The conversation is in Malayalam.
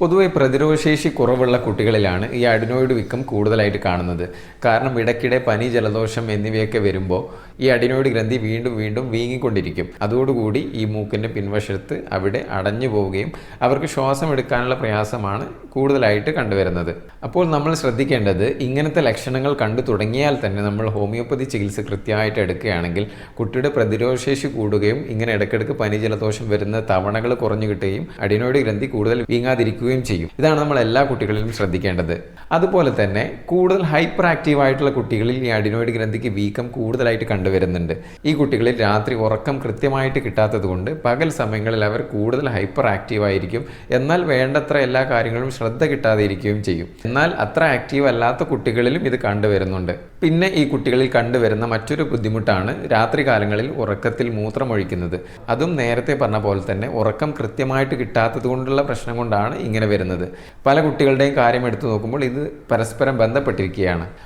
പൊതുവെ പ്രതിരോധശേഷി കുറവുള്ള കുട്ടികളിലാണ് ഈ അഡിനോയിഡ് വിക്കം കൂടുതലായിട്ട് കാണുന്നത്. കാരണം ഇടയ്ക്കിടെ പനി ജലദോഷം എന്നിവയൊക്കെ വരുമ്പോൾ ഈ അഡിനോയിഡ് ഗ്രന്ഥി വീണ്ടും വീണ്ടും വീങ്ങിക്കൊണ്ടിരിക്കും. അതോടുകൂടി ഈ മൂക്കിന്റെ പിൻവശത്ത് അവിടെ അടഞ്ഞു പോവുകയും അവർക്ക് ശ്വാസം എടുക്കാനുള്ള പ്രയാസമാണ് കൂടുതലായിട്ട് കണ്ടുവരുന്നത്. അപ്പോൾ നമ്മൾ ശ്രദ്ധിക്കേണ്ടത് ഇങ്ങനത്തെ ലക്ഷണങ്ങൾ കണ്ടു തുടങ്ങിയാൽ തന്നെ നമ്മൾ ഹോമിയോപ്പതി ചികിത്സ കൃത്യമായിട്ട് എടുക്കുകയാണെങ്കിൽ കുട്ടിയുടെ പ്രതിരോധശേഷി കൂടുകയും ഇങ്ങനെ ഇടയ്ക്കിടയ്ക്ക് പനി ജലദോഷം വരുന്ന തവണകൾ കുറഞ്ഞു കിട്ടുകയും അഡിനോയിഡ് ഗ്രന്ഥി കൂടുതൽ വീങ്ങാതിരിക്കുകയും ചെയ്യും. ഇതാണ് നമ്മൾ എല്ലാ കുട്ടികളിലും ശ്രദ്ധിക്കേണ്ടത്. അതുപോലെ തന്നെ കൂടുതൽ ഹൈപ്പർ ആക്റ്റീവ് ആയിട്ടുള്ള കുട്ടികളിൽ ഈ അഡിനോയിഡ് ഗ്രന്ഥിക്ക് വീക്കം കൂടുതലായിട്ട് കണ്ടുവരുന്നുണ്ട്. ഈ കുട്ടികളിൽ രാത്രി ഉറക്കം കൃത്യമായിട്ട് കിട്ടാത്തത് കൊണ്ട് പകൽ സമയങ്ങളിൽ അവർ കൂടുതൽ ഹൈപ്പർ ആക്റ്റീവ് ആയിരിക്കും. എന്നാൽ വേണ്ടത്ര എല്ലാ കാര്യങ്ങളും ശ്രദ്ധ കിട്ടാതെ ഇരിക്കുകയും ചെയ്യും. എന്നാൽ അത്ര ആക്റ്റീവ് അല്ലാത്ത കുട്ടികളിലും ഇത് കണ്ടുവരുന്നുണ്ട്. പിന്നെ ഈ കുട്ടികളിൽ കണ്ടുവരുന്ന മറ്റൊരു ബുദ്ധിമുട്ടാണ് രാത്രി കാലങ്ങളിൽ ഉറക്കത്തിൽ മൂത്രമൊഴിക്കുന്നത്. അതും നേരത്തെ പറഞ്ഞ പോലെ തന്നെ ഉറക്കം കൃത്യമായിട്ട് കിട്ടാത്തത് കൊണ്ടുള്ള പ്രശ്നം കൊണ്ടാണ് ഇങ്ങനെ വരുന്നത്. പല കുട്ടികളുടെയും കാര്യം എടുത്തു നോക്കുമ്പോൾ ഇത് പരസ്പരം ബന്ധപ്പെട്ടിരിക്കുകയാണ്.